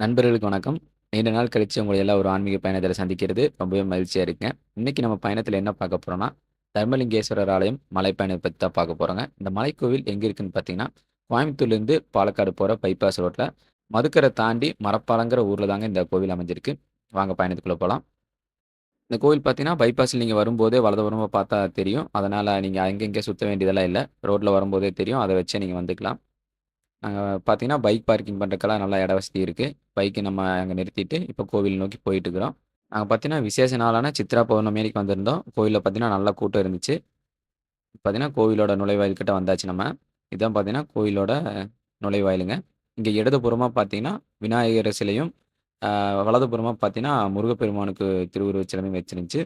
நண்பர்களுக்கு வணக்கம். நீண்ட நாள் கழிச்சு உங்களை எல்லாம் ஒரு ஆன்மீக பயணத்தில் சந்திக்கிறது ரொம்பவே மகிழ்ச்சியாக இருக்கேன் இன்னைக்கு நம்ம பயணத்தில் என்ன பார்க்க போறோம்னா, தர்மலிங்கேஸ்வரர் ஆலயம் மலைப்பயணம் பற்றி தான் பார்க்க போறோங்க. இந்த மலைக்கோவில் எங்கே இருக்குன்னு பார்த்தீங்கன்னா, கோயம்புத்தூர்லேருந்து பாலக்காடு போகிற பைபாஸ் ரோட்டில் மதுக்கரை தாண்டி மரப்பாலங்கிற ஊரில் தாங்க இந்த கோவில் அமைஞ்சிருக்கு. வாங்க பயணத்துக்குள்ளே போகலாம் இந்த கோவில் பார்த்தீங்கன்னா, பைபாஸில் நீங்கள் வரும்போதே வலதுபுறமாக பார்த்தா தெரியும். அதனால் நீங்கள் அங்கங்கே சுற்ற வேண்டியதெல்லாம் இல்லை ரோட்டில் வரும்போதே தெரியும். அதை வச்சே நீங்கள் வந்துக்கலாம். அங்கே பார்த்தீங்கன்னா, பைக் பார்க்கிங் பண்ணுறக்கெல்லாம் நல்லா இட வசதி இருக்குது பைக்கை நம்ம அங்கே நிறுத்திட்டு, இப்போ கோவில் நோக்கி போயிட்டுருக்குறோம் அங்கே பார்த்தீங்கன்னா, விசேஷ நாளான சித்ரா பௌர்ணமி அன்னைக்கு வந்திருந்தோம். கோவிலில் பார்த்தீங்கன்னா, நல்ல கூட்டம் இருந்துச்சு. பார்த்தீங்கன்னா, கோவிலோட நுழைவாயில்கிட்ட வந்தாச்சு நம்ம. இதான் பார்த்தீங்கன்னா, கோவிலோட நுழைவாயிலுங்க. இங்கே இடதுபுறமாக பார்த்தீங்கன்னா, விநாயகர் சிலையும், வலதுபுறமாக பார்த்தீங்கன்னா, முருகப்பெருமானுக்கு திருவுருவச் சிலையும் வச்சிருந்துச்சு.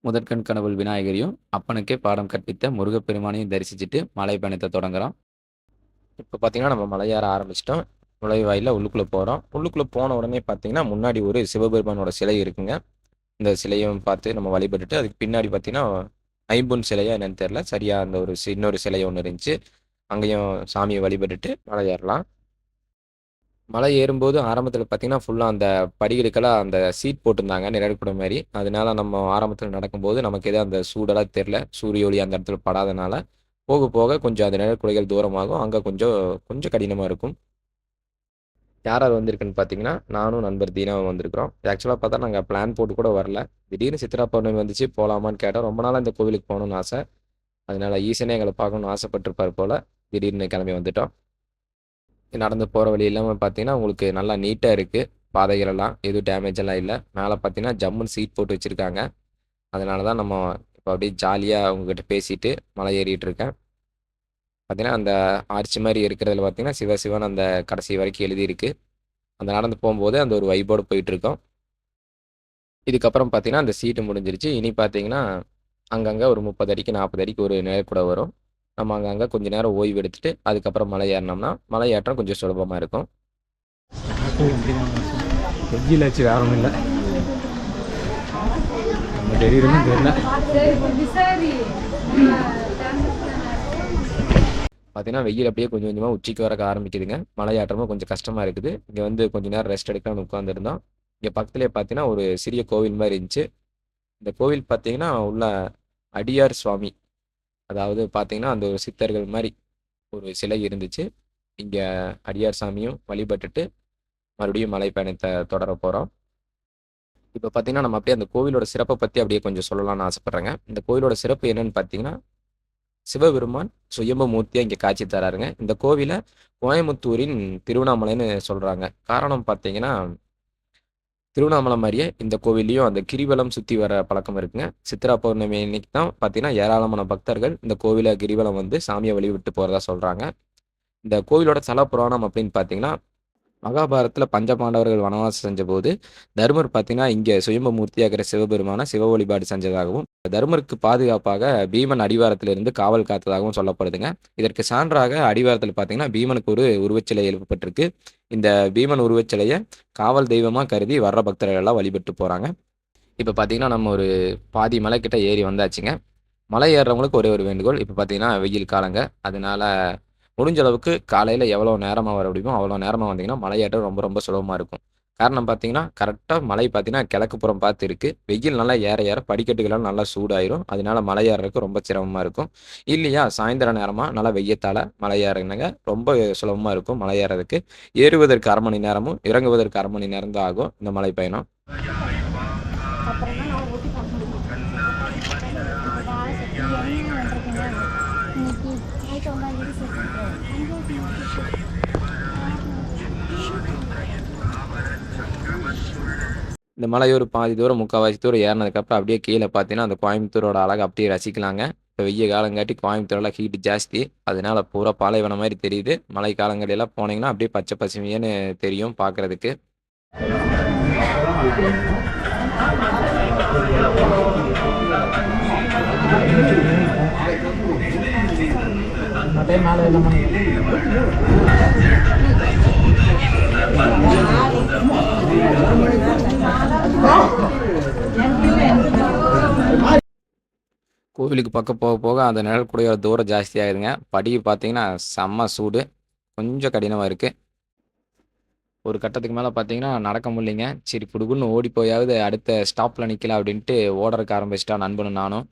முதற்கண் கனவுள் விநாயகரையும், அப்பனுக்கே பாடம் கற்பித்த முருகப்பெருமானையும் தரிசிச்சுட்டு மலை பயணத்தை தொடங்குறோம். இப்போ பார்த்தீங்கன்னா, நம்ம மலை ஏற ஆரம்பிச்சுட்டோம். உள்ளுக்குள்ளே போகிறோம் உள்ளுக்குள்ளே போன உடனே பார்த்தீங்கன்னா, முன்னாடி ஒரு சிவபெருமானோட சிலை இருக்குங்க. இந்த சிலையும் பார்த்து நம்ம வழிபட்டுட்டு, அதுக்கு பின்னாடி பார்த்தீங்கன்னா, ஐம்பொன் சிலையா என்னன்னு தெரியல. சரியா அந்த ஒரு சி இன்னொரு சிலை ஒன்று இருந்துச்சு. அங்கேயும் சாமியை வழிபட்டுட்டு மலையேறலாம் மலை ஏறும்போது ஆரம்பத்தில் பார்த்தீங்கன்னா, ஃபுல்லாக அந்த படிகளுக்கெல்லாம் அந்த சீட் போட்டிருந்தாங்க. நிழல் கூட மாதிரி அதனால நம்ம ஆரம்பத்தில் நடக்கும்போது நமக்கு எதுவும் அந்த சூடெல்லாம் தெரியல. சூரிய ஒளி அந்த இடத்துல படாதனால. போக போக கொஞ்சம் அந்த நிழற்குடைகள் தூரமாகும். அங்கே கொஞ்சம் கொஞ்சம் கடினமாக இருக்கும். யார் யார் வந்திருக்குன்னு பார்த்தீங்கன்னா, நானும் நண்பர் தீனாவும் வந்திருக்கிறோம். ஆக்சுவலாக பார்த்தா நாங்கள் பிளான் போட்டு கூட வரல. திடீர்னு சித்ரா பௌர்ணமி வந்துச்சு போகலாமான்னு கேட்டோம். ரொம்ப நாளாக இந்த கோவிலுக்கு போகணும்னு ஆசை. அதனால ஈசனே எங்களை பார்க்கணும்னு ஆசைப்பட்டிருப்பார் போல் திடீர்னு கிளம்பி வந்துட்டோம். நடந்து போகிற வழி எல்லாமே பார்த்தீங்கன்னா, உங்களுக்கு நல்லா நீட்டாக இருக்குது பாதைகளெல்லாம் எதுவும் டேமேஜ் எல்லாம் இல்லை மேலே பார்த்தீங்கன்னா, ஜம்முன்னு சீட் போட்டு வச்சுருக்காங்க அதனால தான் நம்ம இப்போ அப்படியே ஜாலியாக உங்ககிட்ட பேசிட்டு மலை ஏறிட்டு இருக்கேன். பார்த்தீங்கன்னா, அந்த ஆர்ச்சி மாதிரி இருக்கிறதுல பார்த்தீங்கன்னா, சிவ சிவன் அந்த கடைசி வரைக்கும் எழுதியிருக்கு. அந்த நடந்து போகும்போது அந்த ஒரு வைபோடு போயிட்டுருக்கோம். இதுக்கப்புறம் பார்த்தீங்கன்னா, அந்த சீட்டு முடிஞ்சிருச்சு. இனி பார்த்தீங்கன்னா, அங்கங்கே ஒரு 30 அடிக்கு, 40 அடிக்கு ஒரு நிழற்குடை வரும். நம்ம அங்கங்க கொஞ்ச நேரம் ஓய்வு எடுத்துட்டு, அதுக்கப்புறம் மலை ஏறுனோம்னா, மலை ஏற்றம் கொஞ்சம் சுலபமா இருக்கும். வெஜ்ஜில் வச்சு வேற ஒன்றும் இல்லை நம்ம தெரியுதுன்னு தெரியல பார்த்தீங்கன்னா, வெயில் அப்படியே கொஞ்சம் கொஞ்சமா உச்சிக்கு வரக்க ஆரம்பிக்குதுங்க. மலை ஏற்றமும் கொஞ்சம் கஷ்டமா இருக்குது. இங்க வந்து கொஞ்ச நேரம் ரெஸ்ட் எடுக்கலாம்னு உட்காந்துருந்தோம். இங்க பக்கத்திலேயே பார்த்தீங்கன்னா, ஒரு சிறிய கோவில் மாரி இருந்துச்சு. இந்த கோவில் பார்த்தீங்கன்னா, உள்ள அடியார் சுவாமி. அதாவது பார்த்தீங்கன்னா, அந்த ஒரு சித்தர்கள் மாதிரி ஒரு சிலை இருந்துச்சு. இங்கே அடியார் சாமியும் வழிபட்டுட்டு, மறுபடியும் மலை பயணத்த தொடர போகிறோம் இப்போ பார்த்தீங்கன்னா, நம்ம அப்படியே அந்த கோவிலோட சிறப்பை பற்றி அப்படியே கொஞ்சம் சொல்லலாம்னு ஆசைப்பட்றேங்க இந்த கோவிலோட சிறப்பு என்னன்னு பார்த்தீங்கன்னா, சிவபெருமான் சுயம்பமூர்த்தியாக இங்கே காட்சி தராருங்க. இந்த கோவிலை கோயமுத்தூரின் திருவண்ணாமலைன்னு சொல்கிறாங்க காரணம் பார்த்தீங்கன்னா, திருவண்ணாமலை மாதிரியே இந்த கோவில்லையும் அந்த கிரிவலம் சுற்றி வர பழக்கம் இருக்குங்க. சித்ரா பௌர்ணமி அன்னைக்கு தான் பார்த்தீங்கன்னா, ஏராளமான பக்தர்கள் இந்த கோவில கிரிவலம் வந்து சாமியை வழிவிட்டு போகிறதா சொல்கிறாங்க இந்த கோவிலோட தல புராணம் அப்படின்னு பார்த்தீங்கன்னா, மகாபாரதத்தில பஞ்சபாண்டவர்கள் வனவாசம் செஞ்சபோது, தர்மர் பார்த்தீங்கன்னா, இங்கே சுயம்பு மூர்த்தியா சிவபெருமான சிவ வழிபாடு செஞ்சதாகவும், தர்மருக்கு பாதுகாப்பாக பீமன் அடிவாரத்திலிருந்து காவல் காத்ததாகவும் சொல்லப்படுதுங்க. இதற்கு சான்றாக அடிவாரத்தில் பார்த்தீங்கன்னா, பீமனுக்கு ஒரு உருவச்சிலை எழுப்பப்பட்டிருக்கு. இந்த பீமன் உருவச்சிலையை காவல் தெய்வமாக கருதி வர்ற பக்தர்கள் எல்லாம் வழிபட்டு போகிறாங்க இப்போ பார்த்தீங்கன்னா, நம்ம ஒரு பாதி மலை கிட்ட ஏறி வந்தாச்சுங்க. மலை ஏறுறவங்களுக்கு ஒரே ஒரு வேண்டுகோள். இப்போ பார்த்தீங்கன்னா, வெயில் காலங்க. அதனால முடிஞ்ச அளவுக்கு காலையில் எவ்வளோ நேரமாக வர முடியுமோ, அவ்வளோ நேரமாக வந்தீங்கன்னா, மலை ரொம்ப ரொம்ப சுலபமாக இருக்கும். காரணம் பார்த்தீங்கன்னா, கரெக்டாக மலை பார்த்தீங்கன்னா, கிழக்கு புறம் பார்த்து இருக்கு. வெயில் நல்லா ஏற ஏற படிக்கட்டுகளால் நல்லா சூடாயிரும். அதனால மலை ஏறுறதுக்கு ரொம்ப சிரமமாக இருக்கும். இல்லையா, சாயந்தர நேரமாக நல்லா வெய்யத்தால் மலை ஏறுனங்க ரொம்ப சுலபமாக இருக்கும் மலை ஏறுறதுக்கு. ஏறுவதற்கு அரை மணி நேரமும், இறங்குவதற்கு அரை மணி நேரம் தான் ஆகும் இந்த மலை பயணம். இந்த மலை ஒரு பாதி தூரம், முக்கால்வாசி தூரம் ஏறினதுக்கப்புறம் அப்படியே கீழே பார்த்தீங்கன்னா, அந்த கோயம்புத்தூரோட அழக அப்படியே ரசிக்கலாங்க. இப்போ வெய்ய காலங்காட்டி கோயம்புத்தூரில் ஹீட் ஜாஸ்தி. அதனால பூரா பாலைவனம் மாதிரி தெரியுது. மழை காலங்கள்லாம் போனீங்கன்னா, அப்படியே பச்சை பசுமையான்னு தெரியும் பார்க்கறதுக்கு. அதே மேலே இல்லை கோவிலுக்கு பக்கம் போக போக அந்த நிழல் கூடிய தூரம் ஜாஸ்தியாகுதுங்க. படி பார்த்தீங்கன்னா, செம்ம சூடு. கொஞ்சம் கடினமாக இருக்குது ஒரு கட்டத்துக்கு மேலே பார்த்தீங்கன்னா, நடக்க முடியலைங்க. சரி குடுகுடுன்னு ஓடி போயாவது அடுத்த ஸ்டாப்பில் நிற்கல அப்படின்ட்டு ஓடறக்கு ஆரம்பிச்சிட்டா நண்பனும் நானும்.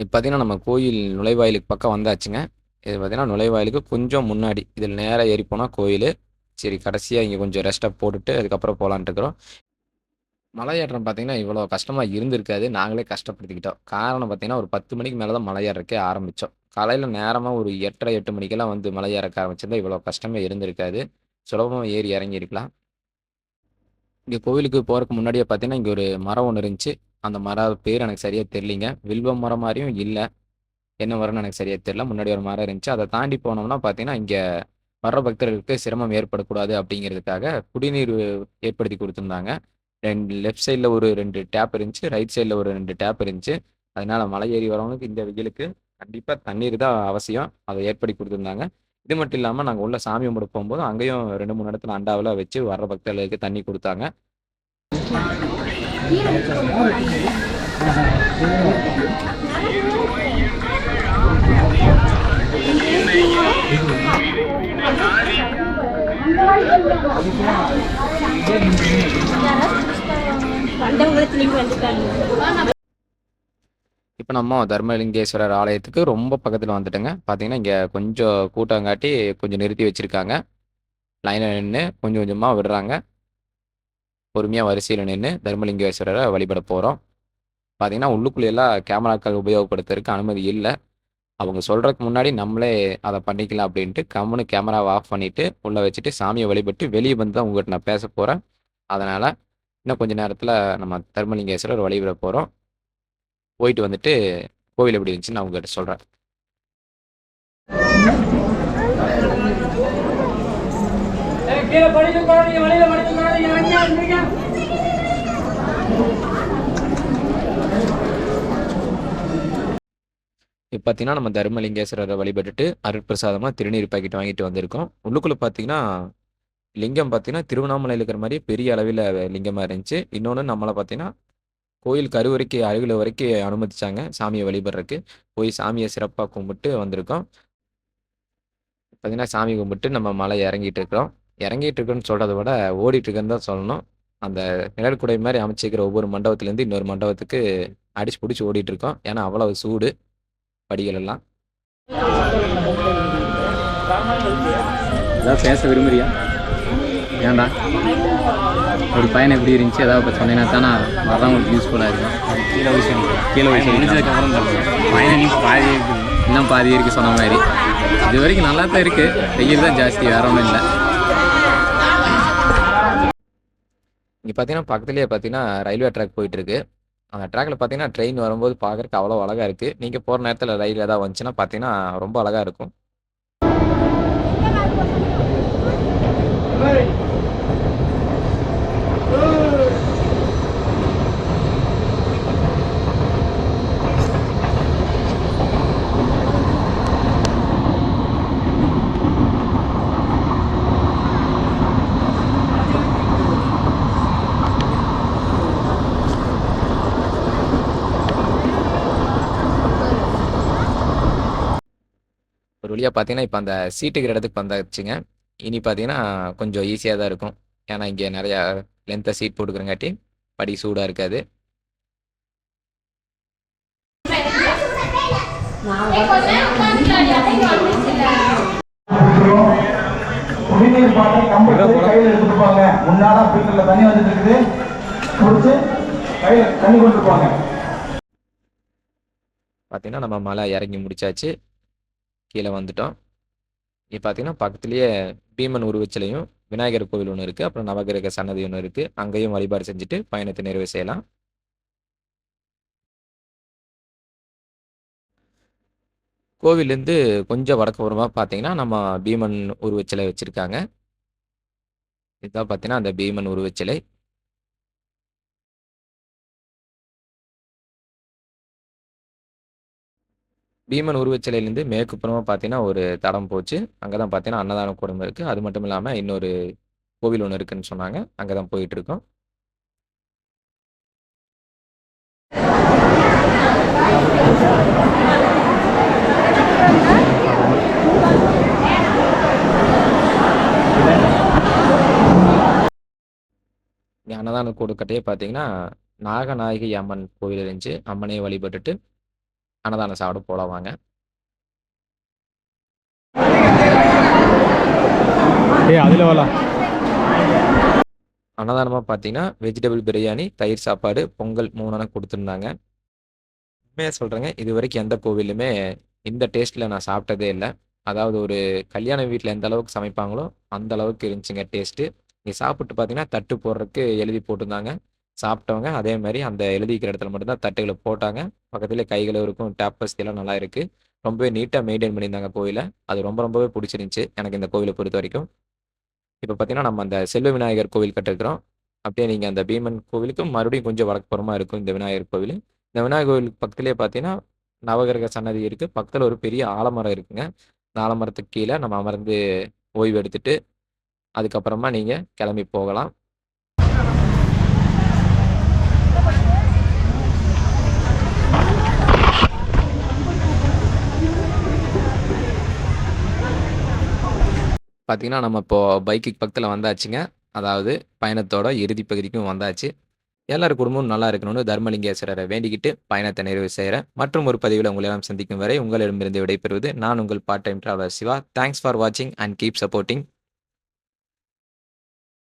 இப்போ பார்த்தீங்கன்னா, நம்ம கோயில் நுழைவாயிலுக்கு பக்கம் வந்தாச்சுங்க. இது பார்த்தீங்கன்னா, நுழைவாயிலுக்கு கொஞ்சம் முன்னாடி. இதில் நேராக ஏறி கோயில் சரி கடைசியாக இங்கே கொஞ்சம் ரெஸ்ட்டாக போட்டுட்டு அதுக்கப்புறம் போலான்ட்டு இருக்கிறோம். மலையேற்றம் பார்த்தீங்கன்னா, இவ்வளோ கஷ்டமாக இருந்திருக்காது. நாங்களே கஷ்டப்படுத்திக்கிட்டோம். காரணம் பார்த்தீங்கன்னா, ஒரு 10 மணிக்கு மேலே தான் மலை ஆரம்பித்தோம் காலையில் நேரமாக ஒரு 8:30, 8 மணிக்கெல்லாம் வந்து மலையேறக்க ஆரம்பிச்சிருந்தா இவ்வளோ கஷ்டமே இருந்திருக்காது. சுலபமாக ஏறி இறங்கியிருக்கலாம். இங்கே கோவிலுக்கு போகிறதுக்கு முன்னாடியே பார்த்தீங்கன்னா, இங்கே ஒரு மரம் ஒன்று இருந்துச்சு. அந்த மரம் பேர் எனக்கு சரியாக தெரியலிங்க வில்வ மரம் மாதிரியும் இல்லை என்ன மரம்னு எனக்கு சரியாக தெரியல. முன்னாடி ஒரு மரம் இருந்துச்சு. அதை தாண்டி போனோம்னா பார்த்தீங்கன்னா, இங்கே வர்ற பக்தர்களுக்கு சிரமம் ஏற்படக்கூடாது அப்படிங்கிறதுக்காக குடிநீர் ஏற்படுத்தி கொடுத்துருந்தாங்க ரெண்டு லெஃப்ட் சைடில் ஒரு ரெண்டு டேப் இருந்துச்சு. ரைட் சைடில் ஒரு ரெண்டு டேப் இருந்துச்சு. அதனால் மலை ஏறி வரவங்களுக்கு இந்த வெயிலுக்கு கண்டிப்பாக தண்ணீர் தான் அவசியம். அதை ஏற்படுத்தி கொடுத்துருந்தாங்க இது மட்டும் இல்லாமல் நாங்கள் உள்ள சாமி கும்பிட போகும்போது அங்கேயும் 2, 3 இடத்துல அண்டாவில் வச்சு வர்ற பக்தர்களுக்கு தண்ணி கொடுத்தாங்க இப்போ நம்ம தர்மலிங்கேஸ்வரர் ஆலயத்துக்கு ரொம்ப பக்கத்தில் வந்துட்டோங்க. பார்த்தீங்கன்னா, இங்கே கொஞ்சம் கூட்டங்காட்டி கொஞ்சம் நிறுத்தி வச்சுருக்காங்க லைனில் நின்று கொஞ்சம் கொஞ்சமாக விடுறாங்க. பொறுமையாக வரிசையில் நின்று தர்மலிங்கேஸ்வரரை வழிபட போகிறோம் பார்த்தீங்கன்னா, உள்ளுக்குள்ளேயெல்லாம் கேமராக்கள் உபயோகப்படுத்துறதுக்கு அனுமதி இல்லை அவங்க சொல்கிறதுக்கு முன்னாடி நம்மளே அதை பண்ணிக்கலாம் அப்படின்ட்டு கம்முனு கேமராவை ஆஃப் பண்ணிவிட்டு உள்ளே வச்சுட்டு சாமியை வழிபட்டு வெளியே வந்து தான் உங்ககிட்ட நான் பேச போகிறேன் அதனால் இன்னும் கொஞ்ச நேரத்தில் நம்ம தர்மலிங்கேஸ்வரர் வழிபட போகிறோம் போயிட்டு வந்துட்டு கோவில் எப்படி இருந்துச்சுன்னு நான் உங்ககிட்ட சொல்கிறேன் கீழே படிச்சு போடாதீங்க வழியில படிச்சு போடாதீங்க இப்போ பார்த்தீங்கன்னா, நம்ம தர்மலிங்கேஸ்வரரை வழிபட்டுட்டு அருட்பிரசாதமாக திருநீர் பாக்கெட் வாங்கிட்டு வந்திருக்கோம். உள்ளுக்குள்ளே பார்த்தீங்கன்னா, லிங்கம் பார்த்தீங்கன்னா, திருவண்ணாமலையில் இருக்கிற மாதிரி பெரிய அளவில் லிங்கமாக இருந்துச்சு. இன்னொன்று நம்மளை பார்த்தீங்கன்னா, கோயில் கருவறைக்கு அருகில் வரைக்கும் அனுமதிச்சாங்க, சாமியை வழிபடுறதுக்கு போய் சாமியை சிறப்பாக கும்பிட்டு வந்திருக்கோம். பார்த்தீங்கன்னா, சாமி கும்பிட்டு நம்ம மலை இறங்கிட்டு இருக்கிறோம். இறங்கிட்டு இருக்கோன்னு சொல்கிறத விட ஓடிட்டுருக்குன்னு தான் சொல்லணும். அந்த நிழற்குடை மாதிரி அமைச்சிக்கிற அமைச்சிருக்கிற ஒவ்வொரு மண்டபத்துலேருந்து இன்னொரு மண்டபத்துக்கு அடிச்சு பிடிச்சி ஓடிட்டு இருக்கோம். ஏன்னா, அவ்வளவு சூடு படிகள் எல்லாம். ஏதாவது பேச விரும்புறியா? ஏன்டா? ஒரு பயணம் எப்படி இருந்துச்சு? ஏதாவது இப்ப சொன்னீங்கன்னா தானே வர்றவங்களுக்கு யூஸ்ஃபுல்லா இருக்கும். கீழே சொல்லுங்க கீழ சொல்லிக்கலாம். முடிஞ்சதுக்கப்புறம் பயணம் நீ பாதி இருக்குது இன்னும் பாதி இருக்கு சொன்ன மாரி. இது வரைக்கும் நல்லா தான் இருக்கு. வெயில் தான் ஜாஸ்தி வேற ஒண்ணும் இல்ல. இங்க பார்த்தீங்கன்னா, பக்கத்திலேயே பார்த்தீங்கன்னா, ரயில்வே ட்ராக் போயிட்டு இருக்கு. அந்த ட்ராக்ல பார்த்தீங்கன்னா, ட்ரெயின் வரும்போது பார்க்கறக்கு அவ்வளோ அழகாக இருக்குது நீங்கள் போகிற நேரத்தில் ரயில் ஏதாவது வந்துச்சுன்னா பார்த்தீங்கன்னா, ரொம்ப அழகாக இருக்கும். ஒரு வழியா பார்த்தீங்கன்னா, இப்ப அந்த சீட்டுக்கிற இடத்துக்கு வந்தாச்சுங்க. இனி பார்த்தீங்கன்னா, கொஞ்சம் ஈஸியா தான் இருக்கும். ஏன்னா, இங்க நெறையா லென்த்தா சீட் போட்டுக்கிறங்காட்டி, படி சூடா இருக்காது. குடிநீர் பாட்டில் கம்பத்து கையில் எடுத்துட்டு போங்க முன்னால ஃபில்டர்ல தண்ணி வந்துட்டு இருக்குது குடிச்சு கையில தண்ணி கொண்டு போங்க பார்த்தீங்கன்னா, நம்ம மலை இறங்கி முடிச்சாச்சு. கீழே வந்துட்டோம். இங்கே பார்த்தீங்கன்னா, பக்கத்துலேயே பீமன் உருவச்சிலையும், விநாயகர் கோவில் ஒன்று இருக்குது அப்புறம் நவகிரக சன்னதி ஒன்று இருக்குது அங்கேயும் வழிபாடு செஞ்சுட்டு பயணத்தை நிறைவு செய்யலாம். கோவிலேருந்து கொஞ்சம் வடக்கு பார்த்தீங்கன்னா, நம்ம பீமன் உருவச்சிலை வச்சுருக்காங்க இதுதான் பார்த்தீங்கன்னா, அந்த பீமன் உருவச்சிலை. பீமன் உருவச்சிலையிலேருந்து மேற்கு பார்த்தீங்கன்னா ஒரு தடம் போச்சு. அங்கே தான் பார்த்தீங்கன்னா அன்னதான கூடம் இருக்குது அது மட்டும் இல்லாமல் இன்னொரு கோவில் ஒன்று இருக்குதுன்னு சொன்னாங்க. அங்கே தான் போயிட்டுருக்கோம் அன்னதான கூடுக்கட்டையே பார்த்தீங்கன்னா நாகநாயகி அம்மன் கோவில் இருந்துச்சு. அம்மனையை வழிபட்டுட்டு அன்னதானம் சாப்பிட போலாம் வாங்க. ஏய் அதில் வரலாம் அன்னதானமாக பார்த்தீங்கன்னா வெஜிடபிள் பிரியாணி தயிர் சாப்பாடு பொங்கல் மூணுன்னு கொடுத்துருந்தாங்க. உண்மையாக சொல்கிறேங்க இது வரைக்கும் எந்த கோவிலுமே இந்த டேஸ்ட்டில் நான் சாப்பிட்டதே இல்லை. அதாவது ஒரு கல்யாண வீட்டில் எந்த அளவுக்கு சமைப்பாங்களோ அந்த அளவுக்கு இருந்துச்சுங்க டேஸ்ட்டு இங்கே சாப்பிட்டு பார்த்தீங்கன்னா தட்டு போடுறதுக்கு எழுதி போட்டிருந்தாங்க. சாப்பிட்டவங்க அதே மாதிரி அந்த எழுதிக்கிற இடத்துல மட்டும்தான் தட்டுகளை போட்டாங்க. பக்கத்துலேயே கைகளும் இருக்கும் டேப் வசதியெல்லாம் நல்லா இருக்குது ரொம்பவே நீட்டாக மெயின்டைன் பண்ணியிருந்தாங்க கோயிலை. அது ரொம்ப ரொம்பவே பிடிச்சிருந்துச்சி எனக்கு இந்த கோவிலை பொறுத்த வரைக்கும். இப்போ பார்த்தீங்கன்னா நம்ம அந்த செல்வ விநாயகர் கோவில் கட்டிருக்கிறோம். அப்படியே நீங்கள் அந்த பீமன் கோவிலுக்கும் மறுபடியும் கொஞ்சம் வழக்கப்புறமாக இருக்கும் இந்த விநாயகர் கோவில். இந்த விநாயகர் கோவிலுக்கு பக்கத்துலேயே பார்த்தீங்கன்னா நவகிரக சன்னதி இருக்குது பக்கத்தில் ஒரு பெரிய ஆலமரம் இருக்குங்க. இந்த ஆலமரத்துக்கு கீழே நம்ம அமர்ந்து ஓய்வு எடுத்துட்டு அதுக்கப்புறமா நீங்கள் கிளம்பி போகலாம். பார்த்தீங்கன்னா நம்ம இப்போ பைக்குக்கு பக்கத்தில் வந்தாச்சுங்க. அதாவது பயணத்தோட இறுதி பகுதிக்கும் வந்தாச்சு. எல்லார் குடும்பமும் நல்லா இருக்கணும்னு தர்மலிங்கேஸ்வரரை வேண்டிக்கிட்டு பயணத்தை நிறைவு செய்கிறேன் மற்றும் ஒரு பதிவில் உங்களெல்லாம் சந்திக்கும் வரை உங்களிடமிருந்து விடைபெறுவது நான் உங்கள் part time traveller Siva. Thanks for வாட்சிங் அண்ட் கீப் சப்போர்ட்டிங்